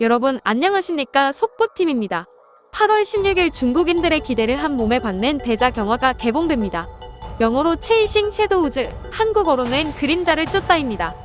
여러분 안녕하십니까 속보팀입니다. 8월 16일 중국인들의 기대를 한 몸에 받는 대작 영화가 개봉됩니다. 영어로 체이싱 섀도우즈, 한국어로는 그림자를 쫓다입니다.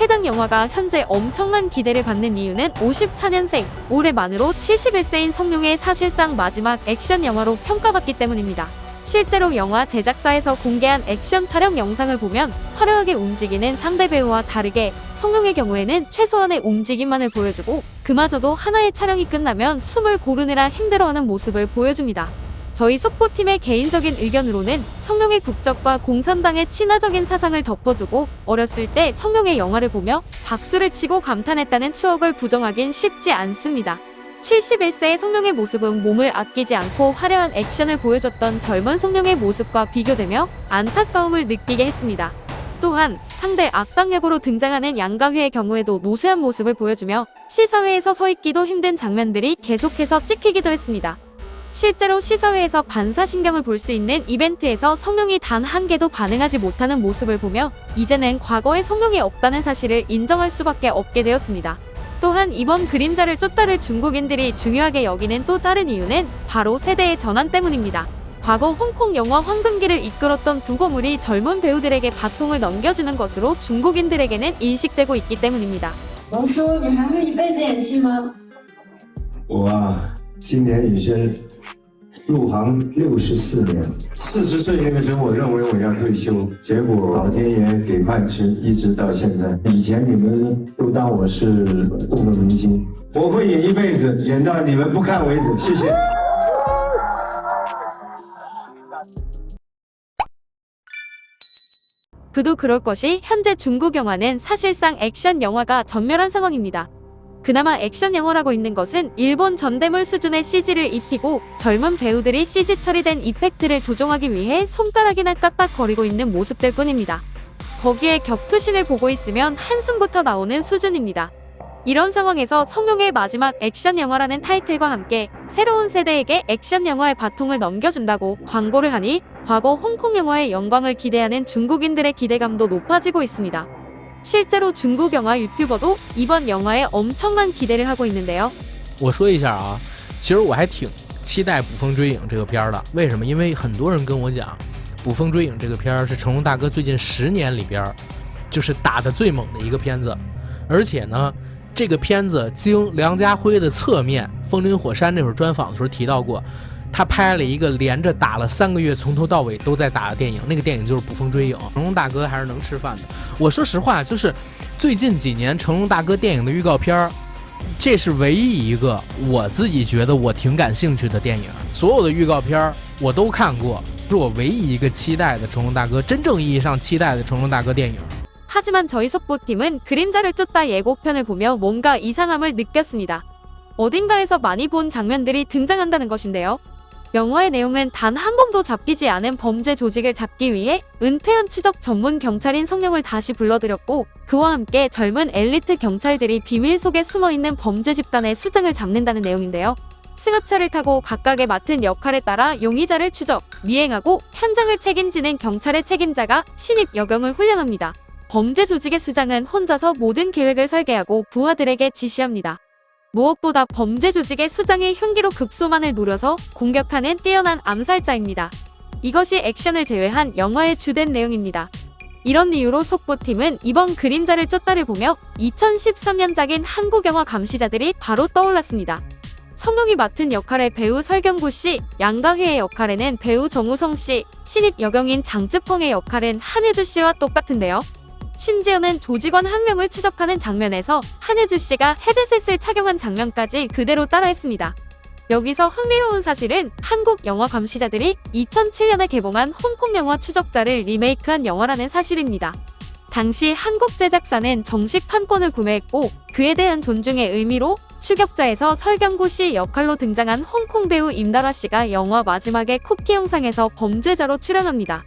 해당 영화가 현재 엄청난 기대를 받는 이유는 54년생, 올해 만으로 71세인 성룡의 사실상 마지막 액션 영화로 평가받기 때문입니다. 실제로 영화 제작사에서 공개한 액션 촬영 영상을 보면 화려하게 움직이는 상대 배우와 다르게 성룡의 경우에는 최소한의 움직임만을 보여주고 그마저도 하나의 촬영이 끝나면 숨을 고르느라 힘들어하는 모습을 보여줍니다. 저희 속보팀의 개인적인 의견으로는 성룡의 국적과 공산당의 친화적인 사상을 덮어두고 어렸을 때 성룡의 영화를 보며 박수를 치고 감탄했다는 추억을 부정하긴 쉽지 않습니다. 71세의 성룡의 모습은 몸을 아끼지 않고 화려한 액션을 보여줬던 젊은 성룡의 모습과 비교되며 안타까움을 느끼게 했습니다. 또한 상대 악당 역으로 등장하는 양가휘의 경우에도 노쇠한 모습을 보여주며 시사회에서 서 있기도 힘든 장면들이 계속해서 찍히기도 했습니다. 실제로 시사회에서 반사신경을 볼 수 있는 이벤트에서 성룡이 단 한 개도 반응하지 못하는 모습을 보며 이제는 과거에 성룡이 없다는 사실을 인정할 수밖에 없게 되었습니다. 또한 이번 그림자를 쫓다를 중국인들이 중요하게 여기는 또 다른 이유는 바로 세대의 전환 때문입니다. 과거 홍콩 영화 황금기를 이끌었던 두 거물이 젊은 배우들에게 바통을 넘겨주는 것으로 중국인들에게는 인식되고 있기 때문입니다. 龙叔，你还会一辈子演戏吗？我啊，今年已经入行六十四年， 四十岁那个时候，我认为我要退休，结果老天爷给饭吃，一直到现在。以前你们都当我是动的明星，我会演一辈子，演到你们不看为止。谢谢。 그도 그럴 것이 현재 중국 영화는 사실상 액션 영화가 전멸한 상황입니다. 그나마 액션 영화라고 있는 것은 일본 전대물 수준의 CG를 입히고 젊은 배우들이 CG 처리된 이펙트를 조종하기 위해 손가락이나 까딱거리고 있는 모습들 뿐입니다. 거기에 격투신을 보고 있으면 한숨부터 나오는 수준입니다. 이런 상황에서 성룡의 마지막 액션 영화라는 타이틀과 함께 새로운 세대에게 액션 영화의 바통을 넘겨준다고 광고를 하니 과거 홍콩 영화의 영광을 기대하는 중국인들의 기대감도 높아지고 있습니다. 실제로 중국 영화 유튜버도 이번 영화에 엄청난 기대를 하고 있는데요. 我说一下啊，其实我还挺期待《捕风追影》这个片儿的。为什么？因为很多人跟我讲，《捕风追影》这个片儿是成龙大哥最近十年里边儿就是打的最猛的一个片子，而且呢，这个片子经梁家辉的侧面《风林火山》那会儿专访的时候提到过， 他拍了一个连着打了三个月，从头到尾都在打的电影，那个电影就是《捕风追影》。成龙大哥还是能吃饭的。我说实话，就是最近几年成龙大哥电影的预告片儿。这是唯一一个我自己觉得我挺感兴趣的电影，所有的预告片儿我都看过，是我唯一一个期待的成龙大哥，真正意义上期待的成龙大哥电影。 하지만 저희 속보팀은 그림자를 쫓다 예고편을 보며 뭔가 이상함을 느꼈습니다. 어딘가에서 많이 본 장면들이 등장한다는 것인데요. 영화의 내용은 단 한 번도 잡히지 않은 범죄 조직을 잡기 위해 은퇴한 추적 전문 경찰인 성룡을 다시 불러들였고 그와 함께 젊은 엘리트 경찰들이 비밀 속에 숨어있는 범죄 집단의 수장을 잡는다는 내용인데요. 승합차를 타고 각각의 맡은 역할에 따라 용의자를 추적, 미행하고 현장을 책임지는 경찰의 책임자가 신입 여경을 훈련합니다. 범죄 조직의 수장은 혼자서 모든 계획을 설계하고 부하들에게 지시합니다. 무엇보다 범죄 조직의 수장이 흉기로 급소만을 노려서 공격하는 뛰어난 암살자입니다. 이것이 액션을 제외한 영화의 주된 내용입니다. 이런 이유로 속보팀은 이번 그림자를 쫓다를 보며 2013년작인 한국 영화 감시자들이 바로 떠올랐습니다. 성룡이 맡은 역할의 배우 설경구 씨, 양가휘의 역할에는 배우 정우성 씨, 신입 여경인 장쯔펑의 역할은 한효주 씨와 똑같은데요. 심지어는 조직원 한 명을 추적하는 장면에서 한효주 씨가 헤드셋을 착용한 장면까지 그대로 따라했습니다. 여기서 흥미로운 사실은 한국 영화 감시자들이 2007년에 개봉한 홍콩 영화 추적자를 리메이크한 영화라는 사실입니다. 당시 한국 제작사는 정식 판권을 구매했고 그에 대한 존중의 의미로 추격자에서 설경구 씨 역할로 등장한 홍콩 배우 임다라 씨가 영화 마지막에 쿠키 영상에서 범죄자로 출연합니다.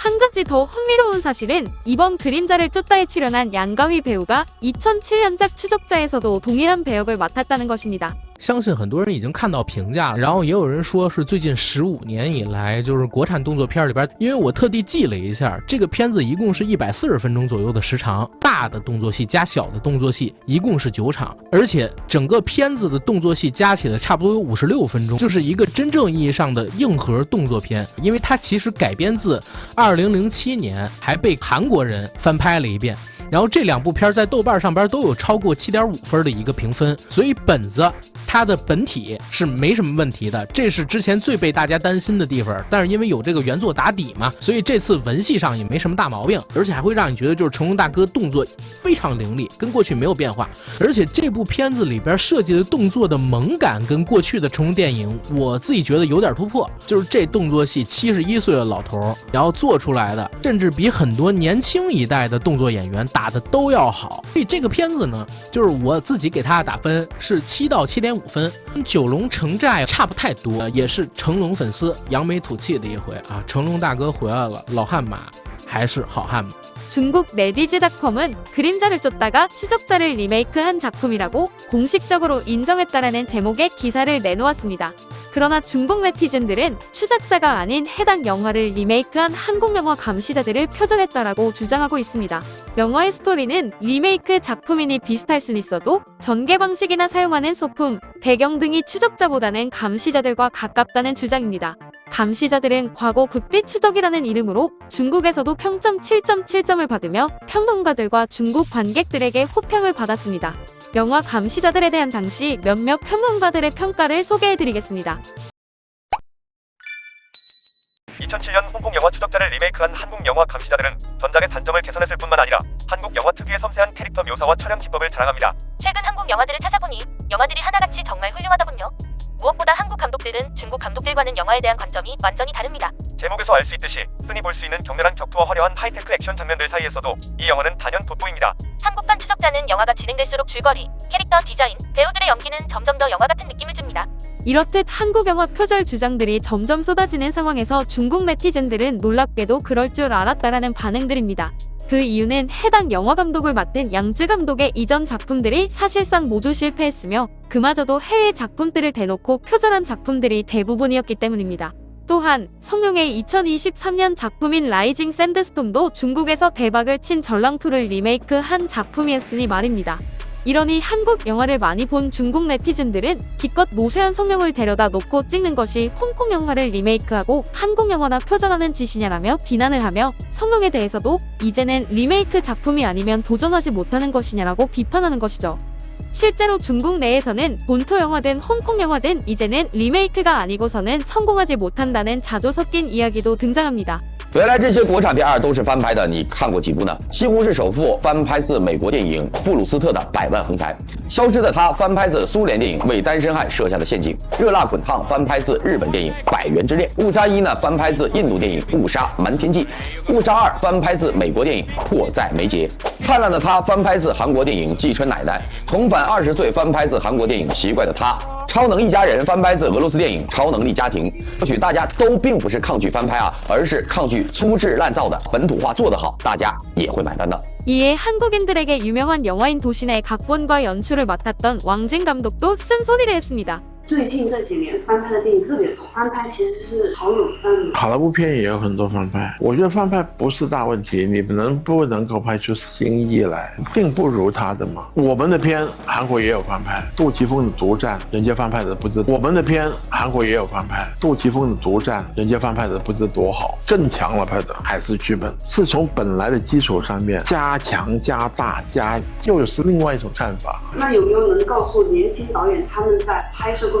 한 가지 더 흥미로운 사실은 이번 그림자를 쫓다에 출연한 양가휘 배우가 2007년작 추적자에서도 동일한 배역을 맡았다는 것입니다.相信很多人已经看到评价了，然后也有人说是最近十五年以来，就是国产动作片里边，因为我特地记了一下，这个片子一共是一百四十分钟左右的时长，大的动作戏加小的动作戏一共是九场，而且整个片子的动作戏加起来差不多有五十六分钟，就是一个真正意义上的硬核动作片，因为它其实改编自二 二零零七年，还被韩国人翻拍了一遍。然后这两部片在豆瓣上边都有超过七点五分的一个评分，所以本子它的本体是没什么问题的，这是之前最被大家担心的地方。但是因为有这个原作打底嘛，所以这次文戏上也没什么大毛病，而且还会让你觉得就是成龙大哥动作非常凌厉，跟过去没有变化。而且这部片子里边设计的动作的萌感跟过去的成龙电影，我自己觉得有点突破。就是这动作戏七十一岁的老头儿，然后做出来的，甚至比很多年轻一代的动作演员打的都要好。所以这个片子呢，就是我自己给他打分是七到七点五分，跟《九龙城寨》差不太多，也是成龙粉丝扬眉吐气的一回啊！成龙大哥回来了，老汉马还是好汉马。 중국 레디즈닷컴은 그림자를 쫓다가 추적자를 리메이크한 작품이라고 공식적으로 인정했다라는 제목의 기사를 내놓았습니다. 그러나 중국 네티즌들은 추적자가 아닌 해당 영화를 리메이크한 한국 영화 감시자들을 표절했다라고 주장하고 있습니다. 영화의 스토리는 리메이크 작품이니 비슷할 순 있어도 전개 방식이나 사용하는 소품, 배경 등이 추적자보다는 감시자들과 가깝다는 주장입니다. 감시자들은 과거 극빛 추적이라는 이름으로 중국에서도 평점 7.7점을 받으며 평론가들과 중국 관객들에게 호평을 받았습니다. 영화 감시자들에 대한 당시 몇몇 평론가들의 평가를 소개해드리겠습니다. 2007년 홍콩 영화 추적자를 리메이크한 한국 영화 감시자들은 전작의 단점을 개선했을 뿐만 아니라 한국 영화 특유의 섬세한 캐릭터 묘사와 촬영 기법을 자랑합니다. 최근 한국 영화들을 찾아보니 영화들이 하나같이 정말 훌륭하더군요. 무엇보다 한국 감독들은 중국 감독들과는 영화에 대한 관점이 완전히 다릅니다. 제목에서 알 수 있듯이 흔히 볼 수 있는 격렬한 격투와 화려한 하이테크 액션 장면들 사이에서도 이 영화는 단연 돋보입니다. 한국판 추적자는 영화가 진행될수록 줄거리, 캐릭터 디자인, 배우들의 연기는 점점 더 영화 같은 느낌을 줍니다. 이렇듯 한국 영화 표절 주장들이 점점 쏟아지는 상황에서 중국 네티즌들은 놀랍게도 그럴 줄 알았다라는 반응들입니다. 그 이유는 해당 영화 감독을 맡은 양쯔 감독의 이전 작품들이 사실상 모두 실패했으며 그마저도 해외 작품들을 대놓고 표절한 작품들이 대부분이었기 때문입니다. 또한 성룡의 2023년 작품인 라이징 샌드스톰도 중국에서 대박을 친 전랑투를 리메이크한 작품이었으니 말입니다. 이러니 한국 영화를 많이 본 중국 네티즌들은 기껏 노쇠한 성룡을 데려다 놓고 찍는 것이 홍콩 영화를 리메이크하고 한국 영화나 표절하는 짓이냐라며 비난을 하며 성룡에 대해서도 이제는 리메이크 작품이 아니면 도전하지 못하는 것이냐라고 비판하는 것이죠. 실제로 중국 내에서는 본토 영화든 홍콩 영화든 이제는 리메이크가 아니고서는 성공하지 못한다는 자조 섞인 이야기도 등장합니다. 原来这些国产片儿都是翻拍的，你看过几部呢？《西红柿首富》翻拍自美国电影布鲁斯特的《百万横财》，《消失的她》翻拍自苏联电影《为单身汉设下的陷阱》，《热辣滚烫》翻拍自日本电影《百元之恋》，《误杀一》呢翻拍自印度电影《误杀瞒天记》，《误杀二》翻拍自美国电影《迫在眉睫》，《灿烂的她》翻拍自韩国电影《季春奶奶》，《重返二十岁》翻拍自韩国电影《奇怪的她》。超能一家人翻拍自俄罗斯电影《超能力家庭》，或许大家都并不是抗拒翻拍啊，而是抗拒粗制滥造的本土化做得好，大家也会买单的。 이에 한국인들에게 유명한 영화인 도신의 각본과 연출을 맡았던 왕진 감독도 쓴소리를 했습니다. 最近这几年翻拍的电影特别多，翻拍其实是好有翻的。好莱坞片也有很多翻拍，我觉得翻拍不是大问题，你能不能够拍出新意来，并不如他的嘛。我们的片韩国也有翻拍，杜琪峰的《独占》，人家翻拍的不知我们的片韩国也有翻拍，杜琪峰的《独占》，人家翻拍的不知多好，更强了拍的还是剧本，是从本来的基础上面加强、加大、加，又是另外一种看法。那有没有能告诉年轻导演他们在拍摄过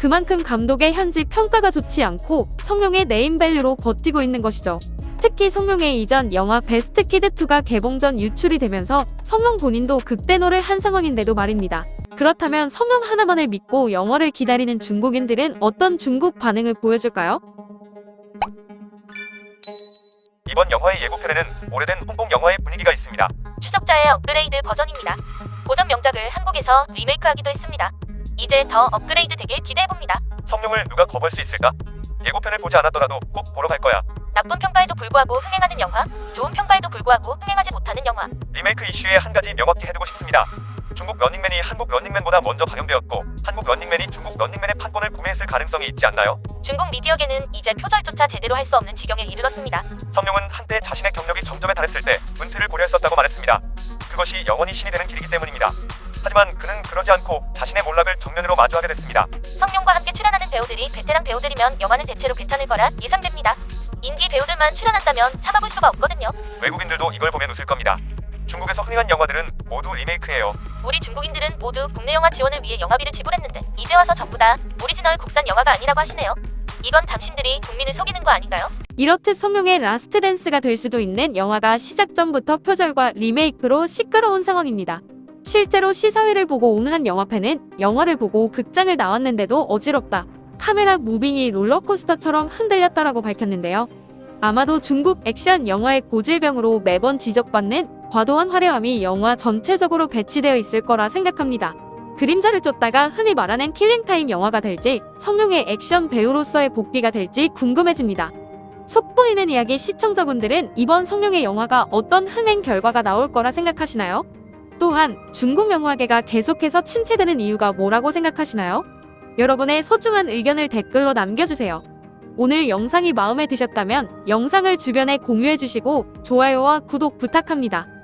그만큼 감독의 현지 평가가 좋지 않고 성룡의 네임밸류로 버티고 있는 것이죠. 특히 성룡의 이전 영화 베스트 키드2가 개봉 전 유출이 되면서 성룡 본인도 극대노를 한 상황인데도 말입니다. 그렇다면 성룡 하나만을 믿고 영화를 기다리는 중국인들은 어떤 중국 반응을 보여줄까요? 이번 영화의 예고편에는 오래된 홍콩 영화의 분위기가 있습니다. 추적자의 업그레이드 버전입니다. 고전 명작을 한국에서 리메이크하기도 했습니다. 이제 더 업그레이드 되길 기대해봅니다. 성룡을 누가 거볼 수 있을까? 예고편을 보지 않았더라도 꼭 보러 갈 거야. 나쁜 평가에도 불구하고 흥행하는 영화, 좋은 평가에도 불구하고 흥행하지 못하는 영화. 리메이크 이슈에 한 가지 명확히 해두고 싶습니다. 중국 런닝맨이 한국 런닝맨보다 먼저 방영되었고 한국 런닝맨이 중국 런닝맨의 판권을 구매했을 가능성이 있지 않나요? 중국 미디어계는 이제 표절조차 제대로 할 수 없는 지경에 이르렀습니다. 성룡은 한때 자신의 경력이 정점에 달했을 때 은퇴를 고려했었다고 말했습니다. 그것이 영원히 신이 되는 길이기 때문입니다. 하지만 그는 그러지 않고 자신의 몰락을 정면으로 마주하게 됐습니다. 성룡과 함께 출연하는 배우들이 베테랑 배우들이면 영화는 대체로 괜찮을 거라 예상됩니다. 인기 배우들만 출연한다면 참아볼 수가 없거든요. 외국인들도 이걸 보면 웃을 겁니다. 중국에서 흥행한 영화들은 모두 리메이크예요. 우리 중국인들은 모두 국내 영화 지원을 위해 영화비를 지불했는데 이제 와서 전부 다 오리지널 국산 영화가 아니라고 하시네요. 이건 당신들이 국민을 속이는 거 아닌가요? 이렇듯 성룡의 라스트 댄스가 될 수도 있는 영화가 시작 전부터 표절과 리메이크로 시끄러운 상황입니다. 실제로 시사회를 보고 온 한 영화팬은 영화를 보고 극장을 나왔는데도 어지럽다. 카메라 무빙이 롤러코스터처럼 흔들렸다라고 밝혔는데요. 아마도 중국 액션 영화의 고질병으로 매번 지적받는 과도한 화려함이 영화 전체적으로 배치되어 있을 거라 생각합니다. 그림자를 쫓다가 흔히 말하는 킬링타임 영화가 될지 성룡의 액션 배우로서의 복귀가 될지 궁금해집니다. 속보이는 이야기 시청자분들은 이번 성룡의 영화가 어떤 흥행 결과가 나올 거라 생각하시나요? 또한 중국 영화계가 계속해서 침체되는 이유가 뭐라고 생각하시나요? 여러분의 소중한 의견을 댓글로 남겨주세요. 오늘 영상이 마음에 드셨다면 영상을 주변에 공유해주시고 좋아요와 구독 부탁합니다.